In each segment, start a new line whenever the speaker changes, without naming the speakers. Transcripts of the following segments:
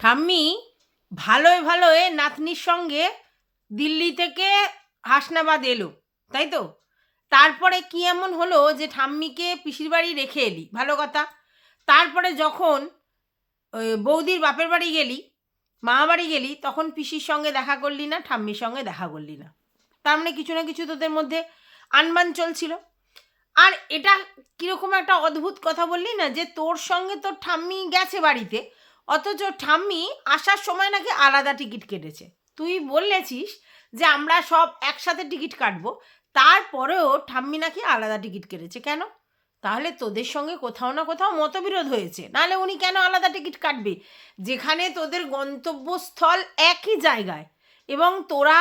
ঠাম্মি ভালোয় ভালোয় নাতনির সঙ্গে দিল্লি থেকে হাসনাবাদ এলো, তাই তো? তারপরে কি এমন হলো যে ঠাম্মিকে পিসির বাড়ি রেখে এলি? ভালো কথা। তারপরে যখন বৌদির বাপের বাড়ি গেলি, মা বাড়ি গেলি, তখন পিসির সঙ্গে দেখা করলি না, ঠাম্মির সঙ্গে দেখা করলি না। তার মানে কিছু না কিছু তোদের মধ্যে আনবান চলছিল। আর এটা কীরকম একটা অদ্ভুত কথা বললি না যে তোর সঙ্গে তোর ঠাম্মি গেছে বাড়িতে অথচ ঠাম্মি আসার সময় নাকি আলাদা টিকিট কেটেছে। তুই বললেছিস যে আমরা সব একসাথে টিকিট কাটবো, তারপরেও ঠাম্মি নাকি আলাদা টিকিট কেটেছে কেন? তাহলে তোদের সঙ্গে কোথাও না কোথাও মতবিরোধ হয়েছে, নাহলে উনি কেন আলাদা টিকিট কাটবে? যেখানে তোদের গন্তব্যস্থল একই জায়গায়, এবং তোরা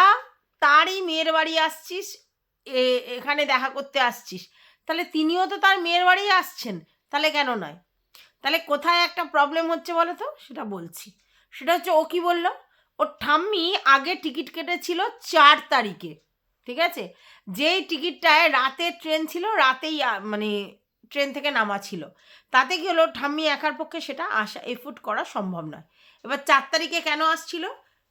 তারই মেয়ের বাড়ি আসছিস এখানে দেখা করতে আসছিস। তাহলে তিনিও তো তার মেয়ের বাড়ি আসছেন, তাহলে কেন নয়? তাহলে কোথায় একটা প্রবলেম হচ্ছে বলো তো সেটা বলছি। সেটা হচ্ছে ও কি বলল? ওর ঠাম্মি আগে টিকিট কেটেছিল চার তারিখে, ঠিক আছে? যেই টিকিটটায় রাতে ট্রেন ছিল, রাতেই মানে ট্রেন থেকে নামা ছিল। তাতে কি হলো? ঠাম্মি একার পক্ষে সেটা আসা এফোর্ট করা সম্ভব নয়। এবার চার তারিখে কেন আসছিল?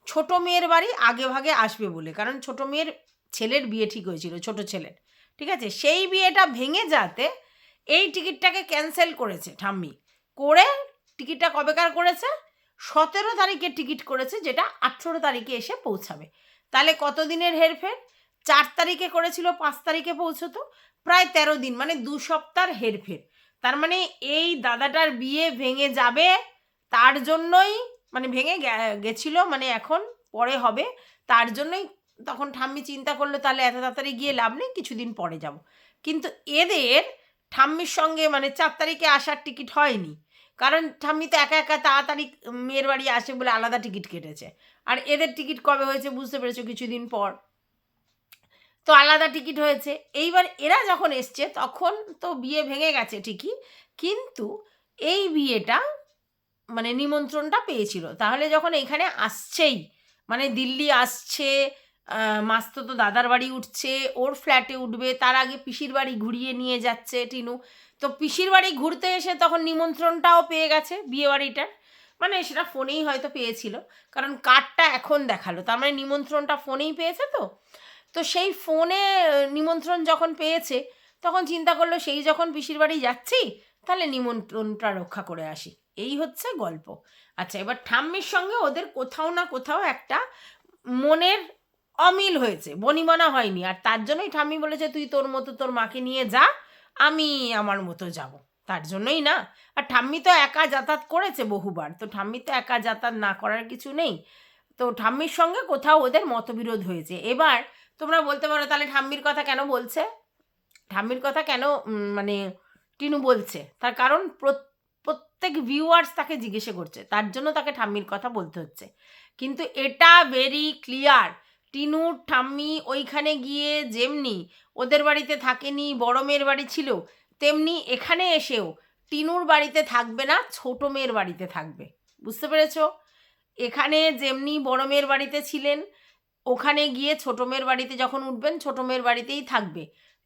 ছোট মেয়ের বাড়ি আগে ভাগে আসবে বলে, কারণ ছোট মেয়ের ছেলের বিয়ে ঠিক হয়েছিল, ছোট ছেলের, ঠিক আছে? সেই বিয়েটা ভেঙে যাতে এই টিকিটটাকে ক্যান্সেল করেছে ঠাম্মি। করে টিকিটটা কবেকার করেছে? সতেরো তারিখে টিকিট করেছে, যেটা আঠেরো তারিখে এসে পৌঁছাবে। তাহলে কত দিনের হেরফের? চার তারিখে করেছিল, পাঁচ তারিখে পৌঁছতো। প্রায় তেরো দিন মানে দু সপ্তাহ হেরফের। তার মানে এই দাদাটার বিয়ে ভেঙে যাবে, তার জন্যই মানে ভেঙে গেছিল মানে এখন পরে হবে, তার জন্যই তখন ঠাম্মি চিন্তা করল, তাহলে এত তাড়াতাড়ি গিয়ে লাভ নেই, কিছুদিন পরে যাব। কিন্তু এদের ঠাম্মির সঙ্গে মানে চার তারিখে আসার টিকিট হয়নি। কারণ ঠাম্মি তো একা একা তাড়াতাড়ি মেয়ের বাড়ি আসে বলে আলাদা টিকিট কেটেছে। আর এদের টিকিট কবে হয়েছে বুঝতে পেরেছ কিছুদিন পর? তো আলাদা টিকিট হয়েছে। এইবার এরা যখন এসছে, তখন তো বিয়ে ভেঙে গেছে ঠিকই, কিন্তু এই বিয়েটা মানে নিমন্ত্রণটা পেয়েছিল। তাহলে যখন এখানে আসছেই মানে দিল্লি আসছে মাস্তো তো দাদার বাড়ি উঠছে, ওর ফ্ল্যাটে উঠবে, তার আগে পিসির বাড়ি ঘুরিয়ে নিয়ে যাচ্ছে টিনু। তো পিসির বাড়ি ঘুরতে এসে তখন নিমন্ত্রণটাও পেয়ে গেছে বিয়ে বাড়িটার মানে সেটা ফোনেই হয়তো পেয়েছিল। কারণ কার্ডটা এখন দেখাল। তার মানে নিমন্ত্রণটা ফোনেই পেয়েছে তো। তো সেই ফোনে নিমন্ত্রণ যখন পেয়েছে, তখন চিন্তা করল সেই যখন পিসির বাড়ি যাচ্ছি, তাহলে নিমন্ত্রণটা রক্ষা করে আসি। এই হচ্ছে গল্প। আচ্ছা এবার ঠাম্মির সঙ্গে ওদের কোথাও না কোথাও একটা মনের অমিল হয়েছে। বনিমনা হয়নি। আর তার জন্যই ঠাম্মি বলেছে, তুই তোর মতো তোর মাকে নিয়ে যা আমি আমার মতো যাব। তার জন্যই না। আর ঠাম্মি তো একা যাতায়াত করেছে বহুবার। তো ঠাম্মি তো একা যাতায়াত না করার কিছু নেই। তো ঠাম্মির সঙ্গে কোথাও ওদের মতবিরোধ হয়েছে। এবার তোমরা বলতে পারো, তাহলে ঠাম্মির কথা কেন বলছে? ঠাম্মির কথা কেন মানে টিনু বলছে? তার কারণ প্রত- প্রত্যেক ভিউয়ার্স তাকে জিজ্ঞেসে করছে। তার জন্য তাকে ঠাম্মির কথা বলতে হচ্ছে। কিন্তু এটা ভেরি ক্লিয়ার টিনুর ঠাম্মি ওইখানে গিয়ে যেমনি ওদের বাড়িতে থাকেনি, বড় মেয়ের বাড়ি ছিল, তেমনি এখানে এসেও টিনুর বাড়িতে থাকবে না, ছোট মেয়ের বাড়িতে থাকবে। বুঝতে পেরেছ? এখানে যেমনি বড় মেয়ের বাড়িতে ছিলেন, ওখানে গিয়ে ছোট মেয়ের বাড়িতে যখন উঠবেন, ছোট মেয়ের বাড়িতেই থাকবে।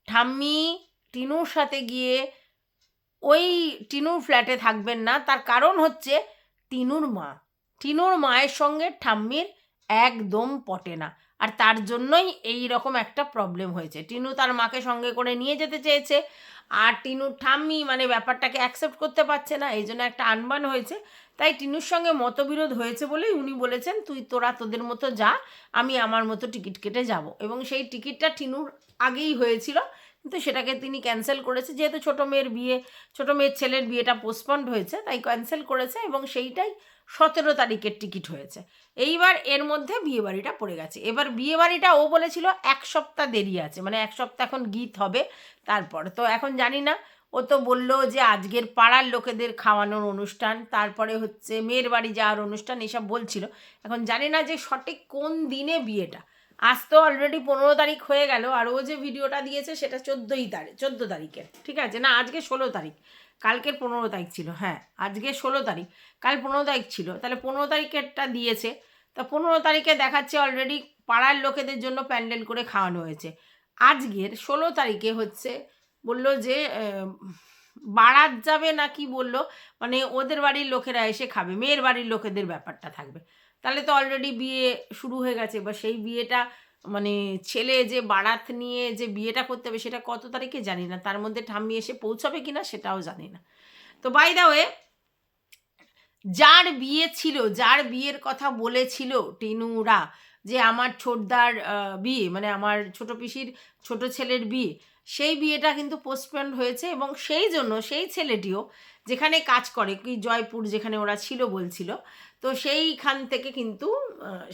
ঠাম্মি টিনুর সাথে গিয়ে ওই টিনুর ফ্ল্যাটে থাকবেন না, তার কারণ হচ্ছে টিনুর মা। টিনুর মায়ের সঙ্গে ঠাম্মির একদম পটে না। আর তার জন্যই এই রকম একটা প্রবলেম হয়েছে। টিনু তার মাকে সঙ্গে করে নিয়ে যেতে চেয়েছে আর টিনুর ঠাম্মি মানে ব্যাপারটাকে অ্যাকসেপ্ট করতে পারছে না, এই জন্য একটা আনবান হয়েছে। তাই টিনুর সঙ্গে মতবিরোধ হয়েছে বলেই উনি বলেছেন, তুই তোরা তোদের মতো যা, আমি আমার মতো টিকিট কেটে যাব। এবং সেই টিকিটটা টিনুর আগেই হয়েছিল, কিন্তু সেটাকে তিনি ক্যান্সেল করেছে। যেহেতু ছোটো মেয়ের বিয়ে, ছোটো মেয়ের ছেলের বিয়েটা পোস্টপন্ড হয়েছে, তাই ক্যান্সেল করেছে এবং সেইটাই সতেরো তারিখের টিকিট হয়েছে। এইবার এর মধ্যে বিয়ে বাড়িটা পড়ে গেছে। এবার বিয়েবাড়িটা ও বলেছিল এক সপ্তাহ দেরি আছে মানে এক সপ্তাহ এখন গীত হবে, তারপর তো এখন জানি না। ও তো বলল যে আজকের পাড়ার লোকেদের খাওয়ানোর অনুষ্ঠান, তারপরে হচ্ছে মেয়ের বাড়ি যাওয়ার অনুষ্ঠান, এসব বলছিল। এখন জানি না যে সঠিক কোন দিনে বিয়েটা। আজ তো অলরেডি পনেরো তারিখ হয়ে গেল, আর ও যে ভিডিওটা দিয়েছে সেটা চোদ্দোই তারিখ চোদ্দ তারিখের, ঠিক আছে? না, আজকে ষোলো তারিখ, কালকের পনেরো তারিখ ছিল হ্যাঁ আজকে ষোলো তারিখ, কাল পনেরো তারিখ ছিল, তাহলে পনেরো তারিখেরটা দিয়েছে, তা পনেরো তারিখে দেখাচ্ছে অলরেডি পাড়ার লোকেদের জন্য প্যান্ডেল করে খাওয়ানো হয়েছে। আজকের ষোলো তারিখে হচ্ছে, বলল যে বারাত যাবে না কি বলল মানে ওদের বাড়ির লোকেরা এসে খাবে, মেয়ের বাড়ির লোকেদের ব্যাপারটা থাকবে। তাহলে তো অলরেডি বিয়ে শুরু হয়ে গেছে। বা সেই বিয়েটা মানে ছেলে যে বারাত নিয়ে যে বিয়েটা করতে হবে সেটা কত তারিখে জানি না। তার মধ্যে ঠাম্মি এসে পৌঁছাবে কিনা সেটাও জানি না। তো বাই দা ওয়ে যার বিয়ে ছিল, যার বিয়ের কথা বলেছিল টিনুরা যে আমার ছোটদার বিয়ে মানে আমার ছোট পিসির ছোট ছেলের বিয়ে সেই বিয়েটা কিন্তু পোস্টপোন হয়েছে এবং সেই জন্য সেই ছেলেটিও যেখানে কাজ করে, কি জয়পুর যেখানে ওরা ছিল বলছিল, তো সেইখান থেকে কিন্তু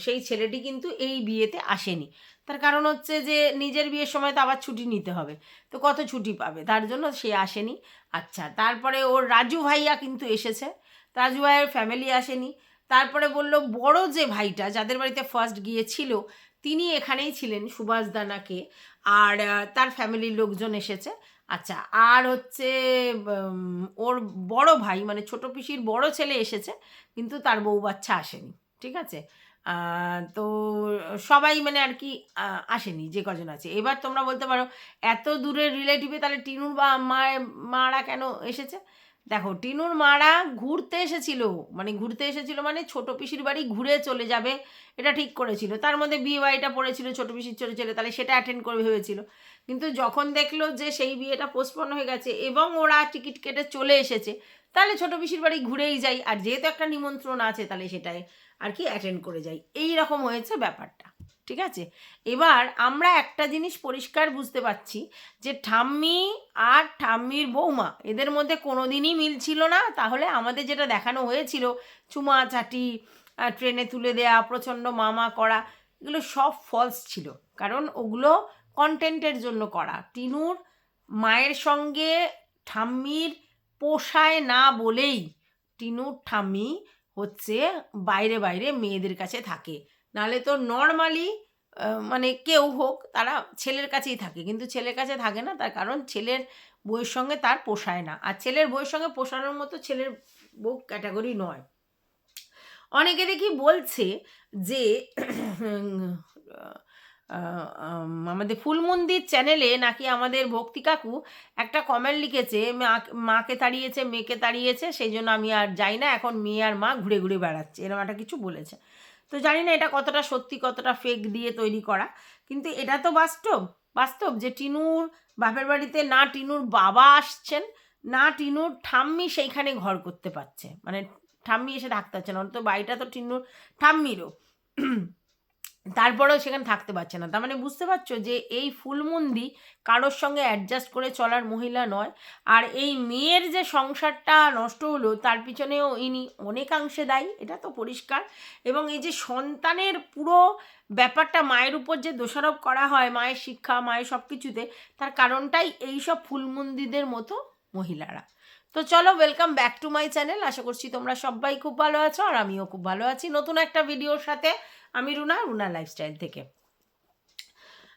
সেই ছেলেটি কিন্তু এই বিয়েতে আসেনি। তার কারণ হচ্ছে যে নিজের বিয়ের সময় তো আবার ছুটি নিতে হবে, তো কত ছুটি পাবে? তার জন্য সে আসেনি। আচ্ছা তারপরে ওর রাজু ভাইয়া কিন্তু এসেছে। রাজু ভাইয়ের ফ্যামিলি আসেনি। তারপরে বলল, বড় যে ভাইটা যাদের বাড়িতে ফার্স্ট গিয়েছিল, তিনি এখানেই ছিলেন, সুভাষ দানাকে। আর তার ফ্যামিলির লোকজন এসেছে। আচ্ছা আর হচ্ছে ওর বড় ভাই মানে ছোট পিসির বড় ছেলে এসেছে, কিন্তু তার বউ বাচ্চা আসেনি, ঠিক আছে? তো সবাই মানে আর কি আসেনি, যে কজন আছে। এবার তোমরা বলতে পারো, এত দূরের রিলেটিভে তাহলে টিনুর বা, মায়ের, মারা কেন এসেছে? দেখো, টিনুর মারা ঘুরতে এসেছিল। মানে ঘুরতে এসেছিল মানে ছোট পিসির বাড়ি ঘুরে চলে যাবে। এটা ঠিক করেছিল। তার মধ্যে বিয়ে বাড়িটা পড়েছিল, ছোট পিসির ছোট ছেলে, তাহলে সেটা অ্যাটেন্ড করে ভেবেছিল। কিন্তু যখন দেখল যে সেই বিয়েটা পোস্টপন হয়ে গেছে এবং ওরা টিকিট কেটে চলে এসেছে, তাহলে ছোট পিসির বাড়ি ঘুরেই যাই। আর যেহেতু একটা নিমন্ত্রণ আছে, তাহলে সেটাই আর কি অ্যাটেন্ড করে যাই। এই রকম হয়েছে ব্যাপারটা। ঠিক আছে? এবার আমরা একটা জিনিস পরিষ্কার বুঝতে পারছি যে ঠাম্মি আর ঠাম্মির বৌমা এদের মধ্যে কোনো দিনই মিল ছিল না। তাহলে আমাদের যেটা দেখানো হয়েছিল, চুমা চাটি ট্রেনে তুলে দেয়া, প্রচণ্ড মামা করা, এগুলো সব ফলস ছিল। কারণ ওগুলো কন্টেন্টের জন্য করা। টিনুর মায়ের সঙ্গে ঠাম্মির পোষায় না বলেই টিনুর ঠাম্মি হচ্ছে বাইরে বাইরে মেয়েদের কাছে থাকে। নাহলে তো নর্মালি মানে কেউ হোক, তারা ছেলের কাছেই থাকে। কিন্তু ছেলের কাছে থাকে না, তার কারণ ছেলের বইয়ের সঙ্গে তার পোষায় না। আর ছেলের বইয়ের সঙ্গে পোষানোর মতো ছেলের বউ ক্যাটাগরি নয়। অনেকে দেখি বলছে যে আমাদের ফুলমন্দির চ্যানেলে নাকি আমাদের ভক্তি কাকু একটা কমেন্ট লিখেছে মাকে তাড়িয়েছে, মেয়েকে তাড়িয়েছে, সেই জন্য আমি আর যাই না, এখন মেয়ে আর মা ঘুরে ঘুরে বেড়াচ্ছে। এরকম একটা কিছু বলেছে। তো জানি না এটা কতটা সত্যি, কতটা ফেক দিয়ে তৈরি করা। কিন্তু এটা তো বাস্তব বাস্তব যে টিনুর বাপের বাড়িতে না টিনুর বাবা আসছেন, না টিনুর ঠাম্মি সেইখানে ঘর করতে পারছে। মানে ঠাম্মি এসে থাকতে পারছে না তো বাড়িটা তো টিনুর ঠাম্মিরও। তারপরেও সেখানে থাকতে পারছে না। তার মানে বুঝতে পারছ যে এই ফুলমন্দি কারোর সঙ্গে অ্যাডজাস্ট করে চলার মহিলা নয়। আর এই মেয়ের যে সংসারটা নষ্ট হলো, তার পিছনেও ইনি অনেকাংশে দায়ী, এটা তো পরিষ্কার। এবং এই যে সন্তানের পুরো ব্যাপারটা মায়ের উপর যে দোষারোপ করা হয়, মায়ের শিক্ষা, মায়ের সব কিছুতে তার কারণটাই এই সব ফুলমন্দিদের মতো মহিলারা। তো চলো welcome back to my channel আশা করছি তোমরা সবাই খুব ভালো আছো আর আমিও খুব ভালো আছি। নতুন একটা ভিডিওর সাথে আমি রুনা রুনা লাইফস্টাইল থেকে।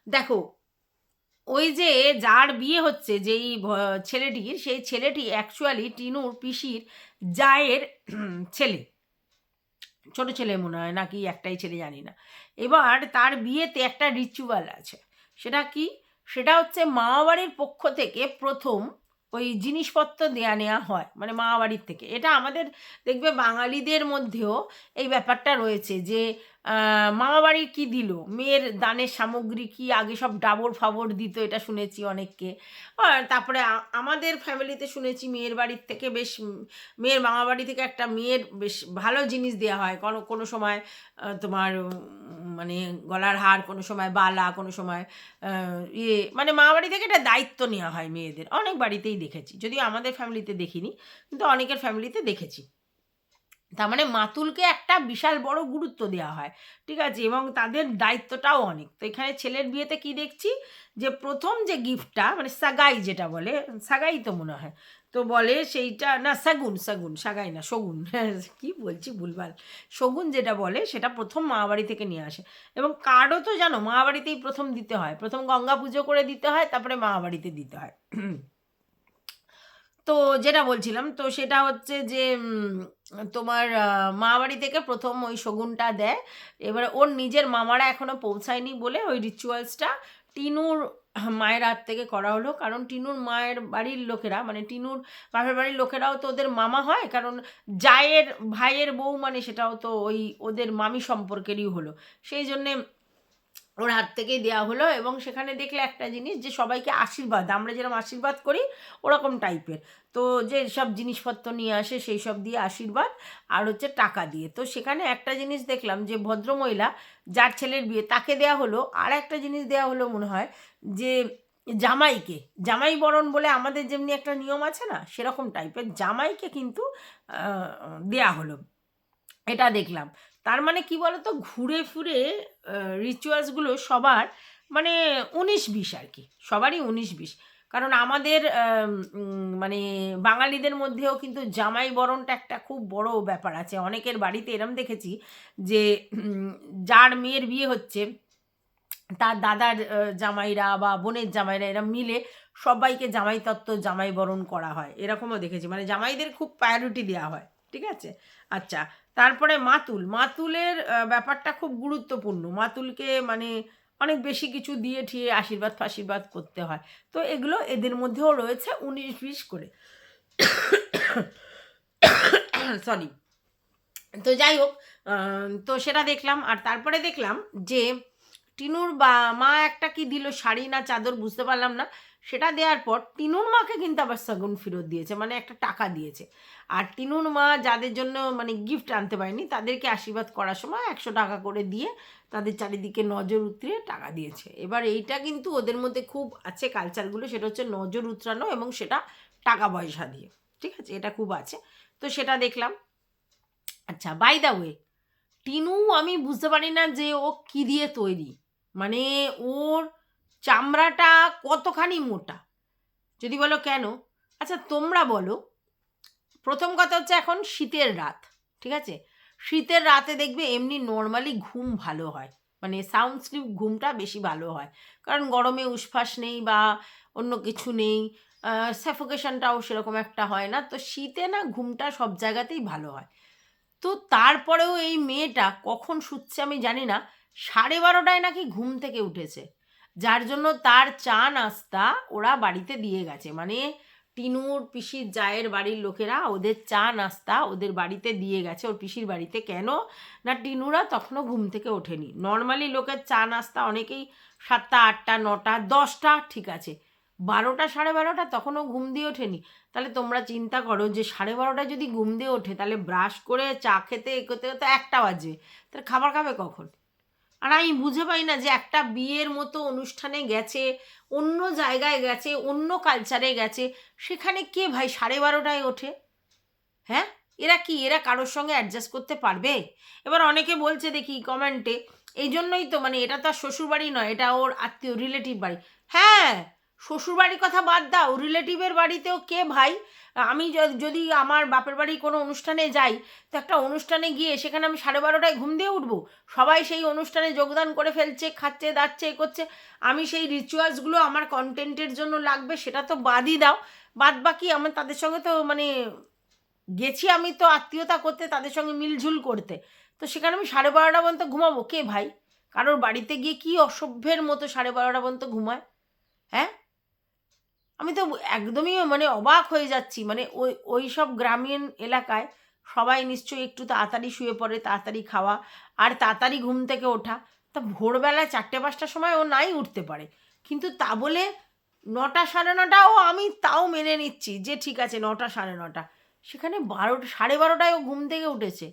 দেখো, ওই যে যার বিয়ে হচ্ছে, যেই ছেলেটির সেই ছেলেটি অ্যাকচুয়ালি টিনুর পিসির জায়ের ছেলে। ছোট ছেলে মনে হয়, নাকি একটাই ছেলে জানি না। এবার তার বিয়েতে একটা রিচুয়াল আছে। সেটা কি? সেটা হচ্ছে মামাবাড়ির পক্ষ থেকে প্রথম ওই জিনিসপত্র দেয়া নেওয়া হয় মানে মামাবাড়ির থেকে। এটা আমাদের, দেখবে বাঙালিদের মধ্যেও এই ব্যাপারটা রয়েছে যে আহ, মামাবাড়ির কি দিল? মেয়ের দানের সামগ্রী কি আগে সব ডাবর ফাবর দিত এটা শুনেছি অনেককে। তারপরে আমাদের ফ্যামিলিতে শুনেছি মেয়ের বাড়ির থেকে বেশ মেয়ের মামা বাড়ি থেকে একটা মেয়ের বেশ ভালো জিনিস দেওয়া হয়। কোনো কোনো সময় তোমার মানে গলার হার কোনো সময় বালা কোনো সময় ইয়ে মানে মামা বাড়ি থেকে একটা দায়িত্ব নেওয়া হয় মেয়েদের। অনেক বাড়িতেই দেখেছি। যদিও আমাদের ফ্যামিলিতে দেখিনি কিন্তু অনেকের ফ্যামিলিতে দেখেছি। তার মানে মাতুলকে একটা বিশাল বড় গুরুত্ব দেওয়া হয়, ঠিক আছে? এবং তাদের দায়িত্বটাও অনেক। তো এখানে ছেলের বিয়েতে কি দেখছি? যে প্রথম যে গিফটটা মানে সাগাই যেটা বলে, সাগাই তো মনে হয়, তো বলে সেইটা, না, সাগুন সাগুন, সাগাই না, শগুন, কি বলছি ভুলভাল? শগুন যেটা বলে সেটা প্রথম মামাবাড়ি থেকে নিয়ে আসে। এবং কার্ডও তো জানো মামাবাড়িতেই প্রথম দিতে হয়। প্রথম গঙ্গা পুজো করে দিতে হয়, তারপরে মামাবাড়িতে দিতে হয়। তো যেটা বলছিলাম, তো সেটা হচ্ছে যে তোমার মামাবাড়ি থেকে প্রথম ওই শগুনটা দেয়। এবার ওর নিজের মামারা এখনও পৌঁছায়নি বলে ওই রিচুয়ালসটা টিনুর মায়ের হাত থেকে করা হলো। কারণ টিনুর মায়ের বাড়ির লোকেরা মানে টিনুর বাপের বাড়ির লোকেরাও তো ওদের মামা হয়। কারণ জায়ের, ভাইয়ের বউ মানে সেটাও তো ওই ওদের মামি সম্পর্কেরই হলো। সেই জন্যে ওর হাত থেকেই দেওয়া হলো এবং সেখানে দেখলে একটা জিনিস যে সবাইকে আশীর্বাদ, আমরা যেরকম আশীর্বাদ করি ওরকম টাইপের তো যে সব জিনিসপত্র নিয়ে আসে সেই সব দিয়ে আশীর্বাদ আর হচ্ছে টাকা দিয়ে। তো সেখানে একটা জিনিস দেখলাম যে ভদ্রমহিলা যার ছেলের বিয়ে তাকে দেয়া হলো, আর একটা জিনিস দেয়া হলো মনে হয় যে জামাইকে। জামাই বরণ বলে আমাদের যেমনি একটা নিয়ম আছে না, সেরকম টাইপের জামাইকে কিন্তু দেয়া হলো। এটা দেখলাম। তার মানে কি বলতো? ঘুরে ফিরে রিচুয়ালসগুলো সবার মানে উনিশ বিশ আর কি, সবারই উনিশ বিশ। কারণ আমাদের মানে বাঙালিদের মধ্যেও কিন্তু জামাই বরণটা একটা খুব বড় ব্যাপার আছে। অনেকের বাড়িতে এরম দেখেছি যে যার মেয়ের বিয়ে হচ্ছে, তার দাদার জামাইরা বা বোনের জামাইরা এরা মিলে সবাইকে জামাই তত্ত্ব, জামাই বরণ করা হয়। এরকমও দেখেছি। মানে জামাইদের খুব প্রায়োরিটি দেওয়া হয়। ঠিক আছে? আচ্ছা তারপরে মাতুল। মাতুলের ব্যাপারটা খুব গুরুত্বপূর্ণ। মাতুলকে মানে অনেক বেশি কিছু দিয়ে ঠিয়ে আশীর্বাদ ফাশীর্বাদ করতে হয়। তো এগুলো এদের মধ্যেও রয়েছে উনিশ বিশ করে। সরি। তো যাই হোক তো সেটা দেখলাম। আর তারপরে দেখলাম যে টিনুর বা, মা একটা কি দিল, শাড়ি না চাদর বুঝতে পারলাম না। সেটা দেওয়ার পর টিনুর মাকে কিন্তু আবার সগুন ফেরত দিয়েছে মানে একটা টাকা দিয়েছে। আর টিনুর মা যাদের জন্য মানে গিফট আনতে পারেনি, তাদেরকে আশীর্বাদ করার সময় একশো টাকা করে দিয়ে তাদের চারিদিকে নজর উতরে টাকা দিয়েছে। এবার এইটা কিন্তু ওদের মধ্যে খুব আছে কালচারগুলো সেটা হচ্ছে নজর উতরানো এবং সেটা টাকা পয়সা দিয়ে, ঠিক আছে? এটা খুব আছে। তো সেটা দেখলাম। আচ্ছা বাই দা ওয়ে টিনু আমি বুঝতে পারি না যে ও কি দিয়ে তৈরি। মানে ওর চামড়াটা কতখানি মোটা? যদি বলো কেন? আচ্ছা তোমরা বলো। প্রথম কথা হচ্ছে এখন শীতের রাত, ঠিক আছে? শীতের রাতে দেখবে এমনি নর্মালি ঘুম ভালো হয়। মানে সাউন্ড স্লিপ ঘুমটা বেশি ভালো হয়। কারণ গরমে উসফাস নেই বা অন্য কিছু নেই স্যাফোকেশনটাও সেরকম একটা হয় না। তো শীতে না ঘুমটা সব জায়গাতেই ভালো হয়। তো তারপরেও এই মেয়েটা কখন শুচ্ছে আমি জানি না, সাড়ে বারোটায় নাকি ঘুম থেকে উঠেছে। যার জন্য তার চা নাস্তা ওরা বাড়িতে দিয়ে গেছে। মানে টিনুর পিসির জায়ের বাড়ির লোকেরা ওদের চা নাস্তা ওদের বাড়িতে দিয়ে গেছে। ওর পিসির বাড়িতে কেন? না, টিনুরা তখনও ঘুম থেকে ওঠেনি। নর্মালি লোকের চা নাস্তা অনেকেই সাতটা, আটটা, নটা, দশটা, ঠিক আছে। বারোটা, সাড়ে বারোটা তখনও ঘুম দিয়ে ওঠেনি। তাহলে তোমরা চিন্তা করো যে সাড়ে বারোটা যদি ঘুম দিয়ে ওঠে, তাহলে ব্রাশ করে চা খেতে এ করতে করতে একটা বাজবে তাহলে খাবার খাবে কখন? আর আমি বুঝে পাই না যে একটা বিয়ের মতো অনুষ্ঠানে গেছে অন্য জায়গায় গেছে, অন্য কালচারে গেছে, সেখানে কে ভাই সাড়ে বারোটায় ওঠে? হ্যাঁ? এরা কি? এরা কারোর সঙ্গে অ্যাডজাস্ট করতে পারবে? এবার অনেকে বলছে দেখি কমেন্টে এই জন্যই তো মানে এটা তার আর শ্বশুরবাড়ি নয়, এটা ওর আত্মীয় রিলেটিভ বাড়ি। হ্যাঁ শ্বশুরবাড়ির কথা বাদ দাও রিলেটিভের বাড়িতেও কে ভাই? আমি যদি আমার বাপের বাড়ি কোনো অনুষ্ঠানে যাই, তো একটা অনুষ্ঠানে গিয়ে সেখানে আমি সাড়ে বারোটায় ঘুম দিয়ে উঠবো? সবাই সেই অনুষ্ঠানে যোগদান করে ফেলছে, খাচ্ছে, দাচ্ছে, এ করছে। আমি সেই রিচুয়ালসগুলো আমার কন্টেন্টের জন্য লাগবে, সেটা তো বাদই দাও। বাদ বাকি আমার তাদের সঙ্গে তো মানে গেছি আমি তো আত্মীয়তা করতে, তাদের সঙ্গে মিলঝুল করতে। তো সেখানে আমি সাড়ে বারোটা পর্যন্ত ঘুমাবো, কে ভাই? কারোর বাড়িতে গিয়ে কি অসভ্যের মতো সাড়ে বারোটা পর্যন্ত ঘুমায়? হ্যাঁ? আমি তো একদমই মানে অবাক হয়ে যাচ্ছি। মানে ওই ওই সব গ্রামীণ এলাকায় সবাই নিশ্চয়ই একটু তাড়াতাড়ি শুয়ে পড়ে, তাড়াতাড়ি খাওয়া আর তাড়াতাড়ি ঘুম থেকে ওঠা। তা ভোরবেলা চারটে, পাঁচটার সময় ও নাই উঠতে পারে। কিন্তু তা বলে নটা সাড়ে নটাও আমি তাও মেনে নিচ্ছি যে ঠিক আছে নটা সাড়ে নটা। সেখানে বারোটা, সাড়ে বারোটায় ও ঘুম থেকে উঠেছে।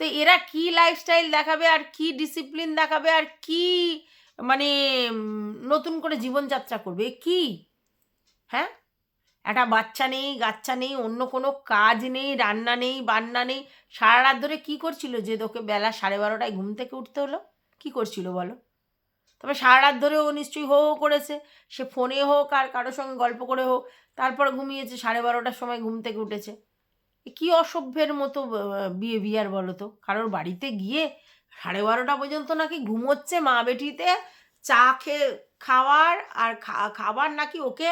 তো এরা কি লাইফস্টাইল দেখাবে আর কি ডিসিপ্লিন দেখাবে আর কি মানে নতুন করে জীবনযাত্রা করবে। কি? হ্যাঁ? একটা বাচ্চা নেই, গাচ্চা নেই, অন্য কোনো কাজ নেই, রান্না নেই, বান্না নেই। সারা রাত ধরে কী করছিল যে, তোকে বেলা সাড়ে বারোটায় ঘুম থেকে উঠতে হলো? কি করছিল বলো? তবে সারা রাত ধরে ও নিশ্চয়ই হো করেছে। সে ফোনে হোক আর কারোর সঙ্গে গল্প করে হোক, তারপর ঘুমিয়েছে, সাড়ে বারোটার সময় ঘুম থেকে উঠেছে। কি অসভ্যের মতো বিয়ে বিয়ার বলো তো? কারোর বাড়িতে গিয়ে সাড়ে বারোটা পর্যন্ত নাকি ঘুমোচ্ছে মা বেটিতে, চা খেয়ে খাওয়ার আর খাবার নাকি ওকে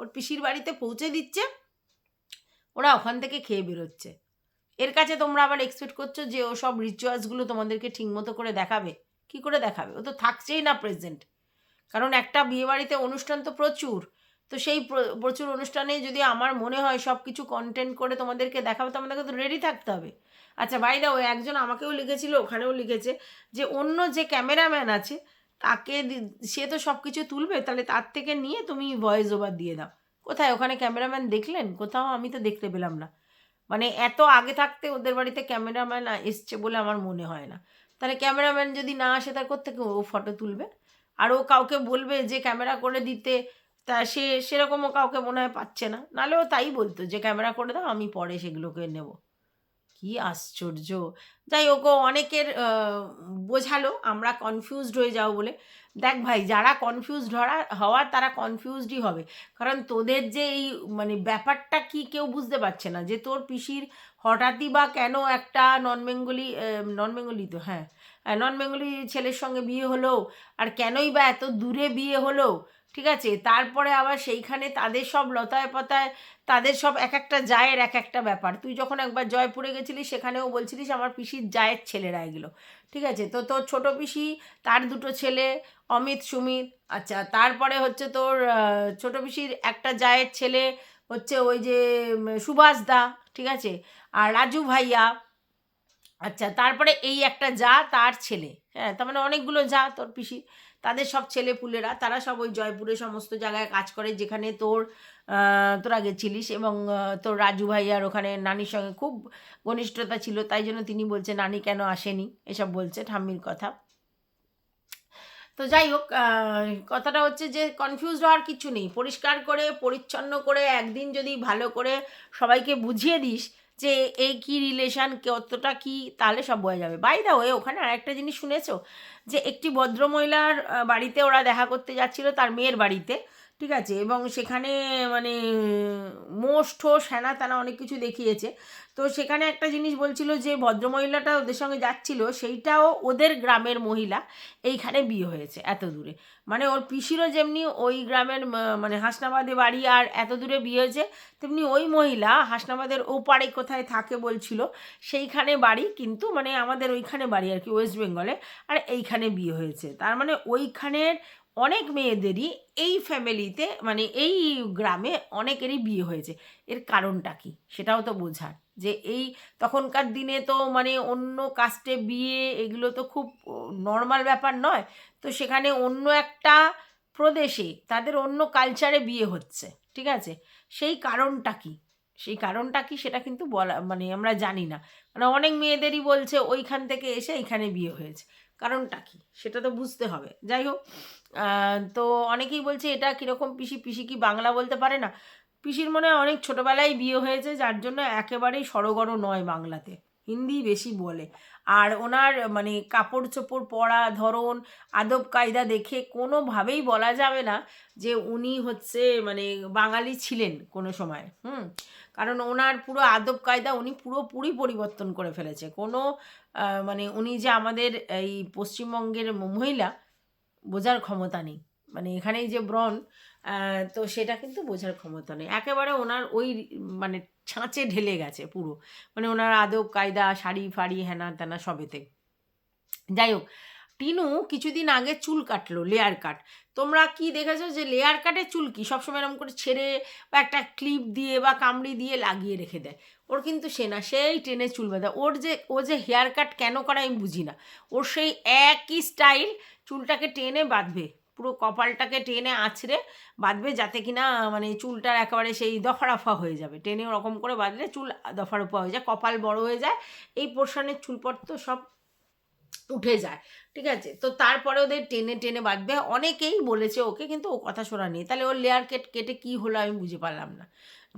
ওর পিসির বাড়িতে পৌঁছে দিচ্ছে, ওরা ওখান থেকে খেয়ে বেরোচ্ছে। এর কাছে তোমরা আবার এক্সপেক্ট করছ যে ও সব রিচুয়ালসগুলো তোমাদেরকে ঠিকমতো করে দেখাবে। কি করে দেখাবে? ও তো থাকছেই না প্রেজেন্ট কারণ একটা বিয়েবাড়িতে অনুষ্ঠান তো প্রচুর, তো সেই প্রচুর অনুষ্ঠানে যদি আমার মনে হয় সব কিছু কন্টেন্ট করে তোমাদেরকে দেখাবো তো আমাদেরকে তো রেডি থাকতে হবে। আচ্ছা বাইদা ওই একজন আমাকেও লিখেছিল, ওখানেও লিখেছে যে, অন্য যে ক্যামেরাম্যান আছে, তাকে সে তো সব কিছু তুলবে, তাহলে তার থেকে নিয়ে তুমি ভয়েস ওভার দিয়ে দাও। কোথায়? ওখানে ক্যামেরাম্যান দেখলেন? কোথাও আমি তো দেখতে পেলাম না। মানে এত আগে থাকতে ওদের বাড়িতে ক্যামেরাম্যান এসছে বলে আমার মনে হয় না। তাহলে ক্যামেরাম্যান যদি না আসে, তার কোথেকে ও ফটো তুলবে? আর ও কাউকে বলবে যে, ক্যামেরা করে দিতে, তা সে, সেরকমও কাউকে মনে হয় পাচ্ছে না। নাহলে ও তাই বলতো যে, ক্যামেরা করে দাও, আমি পরে সেগুলোকে নেব। কি আশ্চর্য। যাই হোক অনেকের বোঝালো, আমরা কনফিউজড হয়ে যাও বলে। দেখ ভাই, যারা কনফিউজড হওয়া হওয়ার তারা কনফিউজডই হবে। কারণ তোদের যে এই মানে ব্যাপারটা কি কেউ বুঝতে পারছে না যে তোর পিসির হঠাৎই বা কেন একটা নন বেঙ্গলি নন বেঙ্গলি তো হ্যাঁ নন বেঙ্গলি ছেলের সঙ্গে বিয়ে হলো, আর কেনই বা এত দূরে বিয়ে হলো? ঠিক আছে? তারপরে আবার সেইখানে তাদের সব লতায় পাতায় তাদের সব এক একটা জায়ের এক একটা ব্যাপার। তুই যখন একবার জয়পুরে গেছিলিস, সেখানেও বলছিলিস আমার পিসির জায়ের ছেলেরা এগুলো ঠিক আছে? তো তোর ছোট পিসি, তার দুটো ছেলে, অমিত, সুমিত আচ্ছা তারপরে হচ্ছে তোর ছোট পিসির একটা জায়ের ছেলে হচ্ছে ওই যে সুভাষ দা, ঠিক আছে? আর রাজু ভাইয়া আচ্ছা তারপরে এই একটা যা তার ছেলে। হ্যাঁ তার মানে অনেকগুলো যা তোর পিসি তাদের সব ছেলে পুলেরা তারা সব ওই জয়পুরে সমস্ত জায়গায় কাজ করে, যেখানে তোর তোরা গেছিলিস এবং তোর রাজু ভাইয়ার ওখানে নানির সঙ্গে খুব ঘনিষ্ঠতা ছিল, তাই জন্য তিনি বলছে, নানি কেন আসেনি? এসব বলছে ঠাম্মির কথা। তো যাই হোক কথাটা হচ্ছে যে কনফিউজ হওয়ার কিছু নেই। পরিষ্কার করে, পরিচ্ছন্ন করে, একদিন যদি ভালো করে সবাইকে বুঝিয়ে দিস যে এই কি রিলেশান কতটা কি, তাহলে সব বোঝা যাবে। বাই দা ওয়ে ওখানে আর একটা জিনিস শুনেছো? যে একটি ভদ্রমহিলার বাড়িতে ওরা দেখা করতে যাচ্ছিল তার মেয়ের বাড়িতে। ঠিক আছে? এবং সেখানে মানে মোষ ঠোস হ্যানা ত্যানা অনেক কিছু দেখিয়েছে। তো সেখানে একটা জিনিস বলছিল যে, ভদ্রমহিলাটা ওদের সঙ্গে যাচ্ছিল, সেইটাও ওদের গ্রামের মহিলা এইখানে বিয়ে হয়েছে এত দূরে। মানে ওর পিসিরও যেমনি ওই গ্রামের মানে হাসনাবাদে বাড়ি আর এত দূরে বিয়ে হয়েছে, তেমনি ওই মহিলা হাসনাবাদের ওপারে কোথায় থাকে বলছিল, সেইখানে বাড়ি কিন্তু মানে আমাদের ওইখানে বাড়ি আর কি, ওয়েস্ট বেঙ্গলে, আর এইখানে বিয়ে হয়েছে। তার মানে ওইখানের অনেক মেয়েদেরই এই ফ্যামিলিতে মানে এই গ্রামে অনেকেরই বিয়ে হয়েছে। এর কারণটা কি? সেটাও তো বোঝার। যে এই তখনকার দিনে তো মানে অন্য কাস্টে বিয়ে এগুলো তো খুব নর্মাল ব্যাপার নয়। তো সেখানে অন্য একটা প্রদেশে তাদের অন্য কালচারে বিয়ে হচ্ছে, ঠিক আছে? সেই কারণটা কি? সেই কারণটা কি সেটা কিন্তু বলা মানে আমরা জানি না। মানে অনেক মেয়েদেরই বলছে, ওইখান থেকে এসে এখানে বিয়ে হয়েছে। কারণটা কি? সেটা তো বুঝতে হবে। যাই হোক তো অনেকেই বলছে এটা কীরকম পিসি পিসি কি বাংলা বলতে পারে না? পিসির মনে অনেক ছোটোবেলায় বিয়ে হয়েছে, যার জন্য একেবারেই সড়গড় নয় বাংলাতে। হিন্দি বেশি বলে। আর ওনার মানে কাপড় চোপড় পরা, ধরন, আদব, কায়দা দেখে কোনোভাবেই বলা যাবে না যে উনি হচ্ছে মানে বাঙালি ছিলেন কোনো সময়। হুম? কারণ ওনার পুরো আদব, কায়দা উনি পুরোপুরি পরিবর্তন করে ফেলেছে। কোনো মানে উনি যে আমাদের এই পশ্চিমবঙ্গের মহিলা, বোঝার ক্ষমতা নেই। মানে এখানেই যে ব্রণ তো সেটা কিন্তু বোঝার ক্ষমতা নেই। একেবারে ওনার ওই মানে ছাঁচে ঢেলে গেছে পুরো। মানে ওনার আদব, কায়দা শাড়ি ফাড়ি হেনা তেনা সবেতে। যাই হোক টিনু কিছুদিন আগে চুল কাটলো লেয়ার কাট তোমরা কি দেখেছ যে লেয়ার কাটে চুল কি? সবসময় এরকম করে ছেড়ে বা একটা ক্লিপ দিয়ে বা কামড়ি দিয়ে লাগিয়ে রেখে দেয়। ওর কিন্তু সে না, সেই টেনে চুল বাঁধা। ওর যে, ও যে হেয়ার কাট কেন করে আমি বুঝি না। ওর সেই একই স্টাইল চুলটাকে টেনে বাঁধবে। পুরো কপালটাকে টেনে আছড়ে বাঁধবে যাতে কি না মানে চুলটার একেবারে সেই দফারফা হয়ে যাবে। টেনে ওরকম করে বাঁধলে চুল দফারফা হয়ে যায়, কপাল বড় হয়ে যায়। এই পোর্শনের চুলপট তো সব উঠে যায়। ঠিক আছে? তো তারপরে ওদের টেনে টেনে বাঁধবে। অনেকেই বলেছে ওকে, কিন্তু ও কথা শোনা নেই তাহলে ওর লেয়ার কেট কেটে কী হলো আমি বুঝে পারলাম না।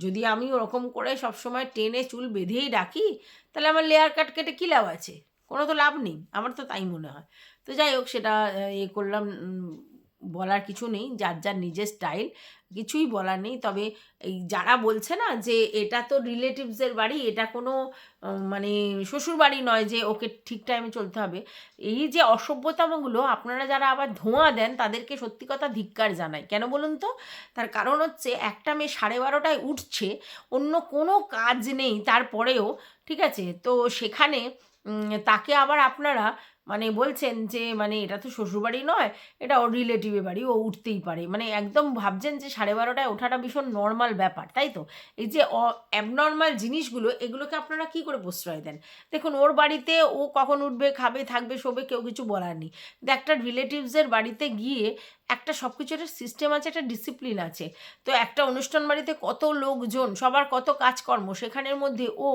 যদি আমি ওরকম করে সবসময় টেনে চুল বেঁধেই ডাকি তাহলে আমার লেয়ার কাট কেটে কী লাভ আছে? কোনো তো লাভ নেই। আমার তো তাই মনে হয়। তো যাই হোক, সেটা এ ইয়ে করলাম বলার কিছু নেই, যার যার নিজের স্টাইল, কিছুই বলার নেই। তবে এই যারা বলছে না যে এটা তো রিলেটিভসের বাড়ি, এটা কোনো মানে শ্বশুর বাড়ি নয় যে ওকে ঠিক টাইমে চলতে হবে। এই যে অসভ্যতামগুলো আপনারা যারা আবার ধোঁয়া দেন, তাদেরকে সত্যি কথা ধিক্কার জানায় কেন বলুন তো? তার কারণ হচ্ছে একটা মেয়ে সাড়ে বারোটায় উঠছে, অন্য কোনো কাজ নেই তারপরেও, ঠিক আছে? তো সেখানে তাকে আবার আপনারা মানে বলছেন যে মানে এটা তো শ্বশুরবাড়ি নয়, এটা ওর রিলেটিভের বাড়ি, ও উঠতেই পারে। মানে একদম ভাবছেন যে সাড়ে বারোটায় ওঠাটা ভীষণ নর্মাল ব্যাপার, তাই তো? এই যে অ্যাবনর্মাল জিনিসগুলো, এগুলোকে আপনারা কি করে প্রশ্রয় দেন? দেখুন, ওর বাড়িতে ও কখন উঠবে, খাবে, থাকবে, শোবে, কেউ কিছু বলার নেই। একটা রিলেটিভসের বাড়িতে গিয়ে একটা সব কিছু একটা সিস্টেম আছে, একটা ডিসিপ্লিন আছে। তো একটা অনুষ্ঠান বাড়িতে কত লোকজন, সবার কত কাজকর্ম, সেখানের মধ্যে ও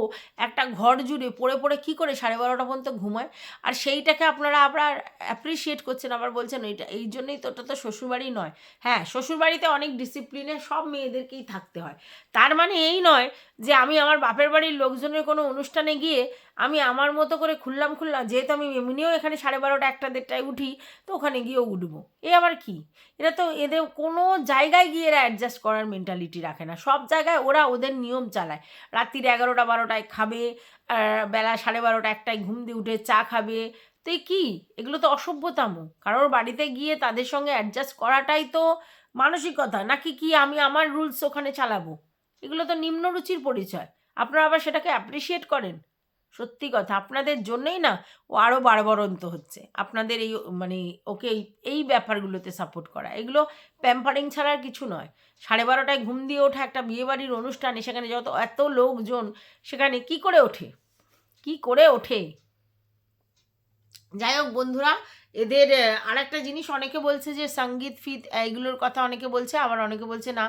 একটা ঘর জুড়ে পড়ে পড়ে কী করে সাড়ে বারোটা পর্যন্ত ঘুমায়? আর সেইটাকে আপনারা আবার অ্যাপ্রিসিয়েট করছেন, আবার বলছেন, এইটা, এই জন্যই তো, ওটা তো শ্বশুরবাড়ি নয়। হ্যাঁ শ্বশুরবাড়িতে অনেক ডিসিপ্লিনে সব মেয়েদেরকেই থাকতে হয়। তার মানে এই নয় যে, আমি আমার বাপের বাড়ির লোকজনের কোনো অনুষ্ঠানে গিয়ে আমি আমার মতো করে খুললাম খুললাম, যেহেতু আমি এমনিও এখানে সাড়ে বারোটা, একটা দেড়টায় উঠি, তো ওখানে গিয়েও উঠবো। এ আবার কি? এরা তো এদের কোনো জায়গায় গিয়ে এরা অ্যাডজাস্ট করার মেন্টালিটি রাখে না। সব জায়গায় ওরা ওদের নিয়ম চালায়। রাত্রির এগারোটা, বারোটায় খাবে বেলা সাড়ে বারোটা, একটায় ঘুম দিয়ে উঠে চা খাবে তো কি? এগুলো তো অসভ্যতামো। কারোর বাড়িতে গিয়ে তাদের সঙ্গে অ্যাডজাস্ট করাটাই তো মানসিকতা। নাকি কি আমি আমার রুলস ওখানে চালাবো? এগুলো তো নিম্নরুচির পরিচয়। আপনারা আবার সেটাকে অ্যাপ্রিসিয়েট করেন? সত্যি কথা, আপনাদের জন্যই না ও আরও বাড়বরন্ত হচ্ছে। আপনাদের এই মানে ওকে এই এই ব্যাপারগুলোতে সাপোর্ট করা। এগুলো প্যাম্পারিং ছাড়া আর কিছু নয়। সাড়ে বারোটায় ঘুম দিয়ে ওঠা একটা বিয়েবাড়ির অনুষ্ঠানে সেখানে যত, এত লোকজন, সেখানে কি করে ওঠে? কি করে ওঠে? যাই হোক বন্ধুরা, এদের আরেকটা জিনিস অনেকে বলছে যে সংগীত ফিত, এইগুলোর কথা অনেকে বলছে, আবার অনেকে বলছে না,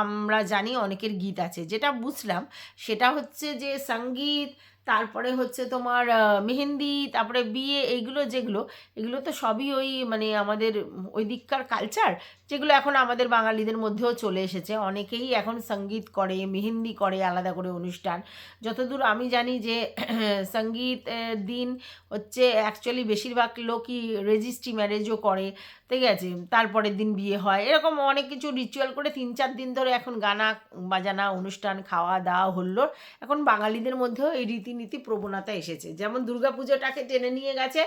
আমরা জানি অনেকের গীত আছে। যেটা বুঝলাম, সেটা হচ্ছে যে সংগীত তারপরে হচ্ছে তোমার মেহেন্দি, তারপরে বিয়ে, এইগুলো যেগুলো, এগুলো তো সবই ওই মানে আমাদের ওই দিককার কালচার যেগুলো এখন আমাদের বাঙালিদের মধ্যেও চলে এসেছে। অনেকেই এখন সংগীত করে, মেহেন্দি করে, আলাদা করে অনুষ্ঠান। যতদূর আমি জানি যে সংগীত দিন হচ্ছে অ্যাকচুয়ালি বেশিরভাগ লোকই রেজিস্ট্রি ম্যারেজও করে। ঠিক আছে, তারপরের দিন বিয়ে হয়। এরকম অনেক কিছু রিচুয়াল করে তিন চার দিন ধরে এখন গানা, বাজানা, অনুষ্ঠান, খাওয়া দাওয়া, হল্লো। এখন বাঙালিদের মধ্যেও এই রীতিনীতি প্রবণতা এসেছে। যেমন দুর্গাপুজোটাকে টেনে নিয়ে গেছে,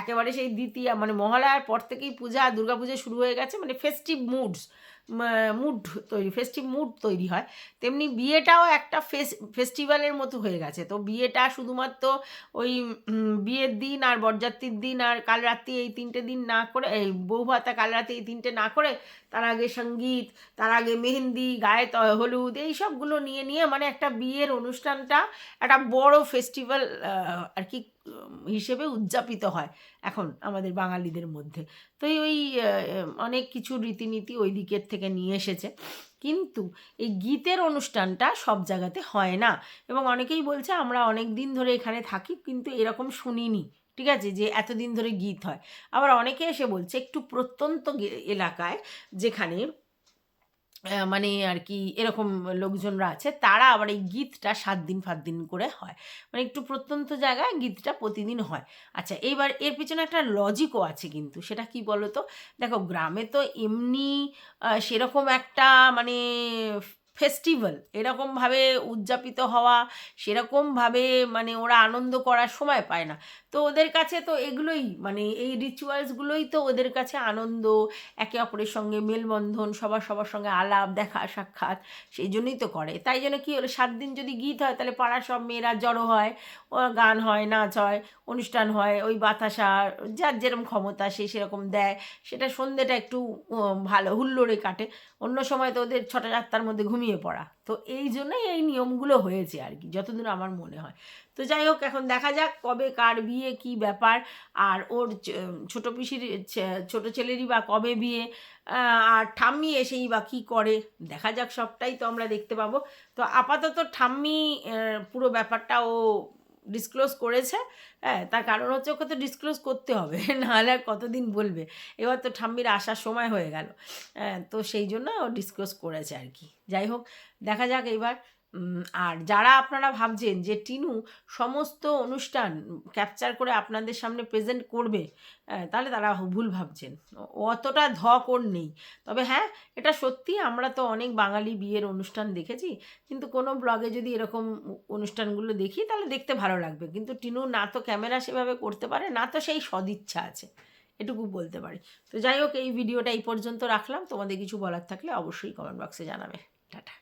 একেবারে সেই দ্বিতীয় মানে মহালয়ার পর থেকেই পূজা, দুর্গাপুজো শুরু হয়ে গেছে মানে ফেস্টিভ মুডস মুড তৈরি ফেস্টিভ মুড তৈরি হয়। তেমনি বিয়েটাও একটা ফেস ফেস্টিভ্যালের মতো হয়ে গেছে। তো বিয়েটা শুধুমাত্র ওই বিয়ের দিন আর বরযাত্রীর দিন আর কাল রাত্রি এই তিনটে দিন না করে, এই বউ ভাতা কাল রাতে এই তিনটে না করে, তার আগে সংগীত, তার আগে মেহেন্দি, গায়ে হলুদ, এই সবগুলো নিয়ে নিয়ে মানে একটা বিয়ের অনুষ্ঠানটা, একটা বড় ফেস্টিভ্যাল আর কি হিসেবে উদযাপিত হয় এখন আমাদের বাঙালিদের মধ্যে। তো ওই অনেক কিছু রীতিনীতি ওই দিকের থেকে নিয়ে এসেছে। কিন্তু এই গীতের অনুষ্ঠানটা সব জায়গাতে হয় না। এবং অনেকেই বলছে, আমরা অনেক দিন ধরে এখানে থাকি, কিন্তু এরকম শুনিনি। ঠিক আছে? যে এতদিন ধরে গীত হয়। আবার অনেকে এসে বলছে, একটু প্রত্যন্ত এলাকায় যেখানে মানে আর কি এরকম লোকজনরা আছে, তারা আবার এই গীতটা সাত দিন, ফাত দিন করে হয়। মানে একটু প্রত্যন্ত জায়গায় গীতটা প্রতিদিন হয়। আচ্ছা এইবার এর পিছনে একটা লজিকও আছে কিন্তু, সেটা কি বলো তো দেখো, গ্রামে তো এমনি সেরকম একটা মানে ফেস্টিভ্যাল এরকমভাবে উদযাপিত হওয়া সেরকমভাবে মানে ওরা আনন্দ করার সময় পায় না। তো ওদের কাছে তো এগুলোই মানে এই রিচুয়ালসগুলোই তো ওদের কাছে আনন্দ, একে অপরের সঙ্গে মেলবন্ধন, সবার সবার সঙ্গে আলাপ, দেখা, সাক্ষাৎ, সেই জন্যই তো করে। তাই জন্য কী হলো, সাত দিন যদি গীত হয়, তাহলে পাড়ার সব মেয়েরা জড়ো হয় গান হয়, নাচ হয়, অনুষ্ঠান হয়, ওই বাতাসা, যার যেরকম ক্ষমতা সে সেরকম দেয়, সেটা সন্ধ্যেটা একটু ভালো, হুল্লোড়ে কাটে। অন্য সময় তো ওদের ছটা চারটার মধ্যে ঘুমিয়ে পড়া। তো এই জন্যই এই নিয়মগুলো হয়েছে আর কি, যতদূর আমার মনে হয়। তো যাই হোক, এখন দেখা যাক কবে কার বিয়ে, কি ব্যাপার। আর ওর ছোট পিসির ছোট ছেলেরই বা কবে বিয়ে আর ঠাম্মি এসেই বা কী করে, দেখা যাক সবটাই তো আমরা দেখতে পাবো। তো আপাতত ঠাম্মি পুরো ব্যাপারটা ও ডিসক্লোজ করেছে হ্যাঁ তার কারণ হচ্ছে ওকে তো ডিসক্লোজ করতে হবে নাহলে আর কতদিন বলবে? এবার তো ঠাম্মির আসার সময় হয়ে গেল হ্যাঁ, তো সেই জন্য ও ডিসক্লোজ করেছে আর কি। যাই হোক দেখা যাক এবার আর যারা আপনারা ভাবছেন যে টিনু সমস্ত অনুষ্ঠান ক্যাপচার করে আপনাদের সামনে প্রেজেন্ট করবে তাহলে তারা ভুল ভাবছেন। অতটা ধক ওর নেই। তবে হ্যাঁ এটা সত্যি আমরা তো অনেক বাঙালি বিয়ের অনুষ্ঠান দেখেছি, কিন্তু কোনো ব্লগে যদি এরকম অনুষ্ঠানগুলো দেখি, তাহলে দেখতে ভালো লাগবে। কিন্তু টিনু না তো ক্যামেরা সেভাবে করতে পারে, না তো সেই সদিচ্ছা আছে। এটুকু বলতে পারি। তো যাই হোক, এই ভিডিওটা এই পর্যন্ত রাখলাম। তোমাদের কিছু বলার থাকলে অবশ্যই কমেন্ট বক্সে জানাবে। টাটা।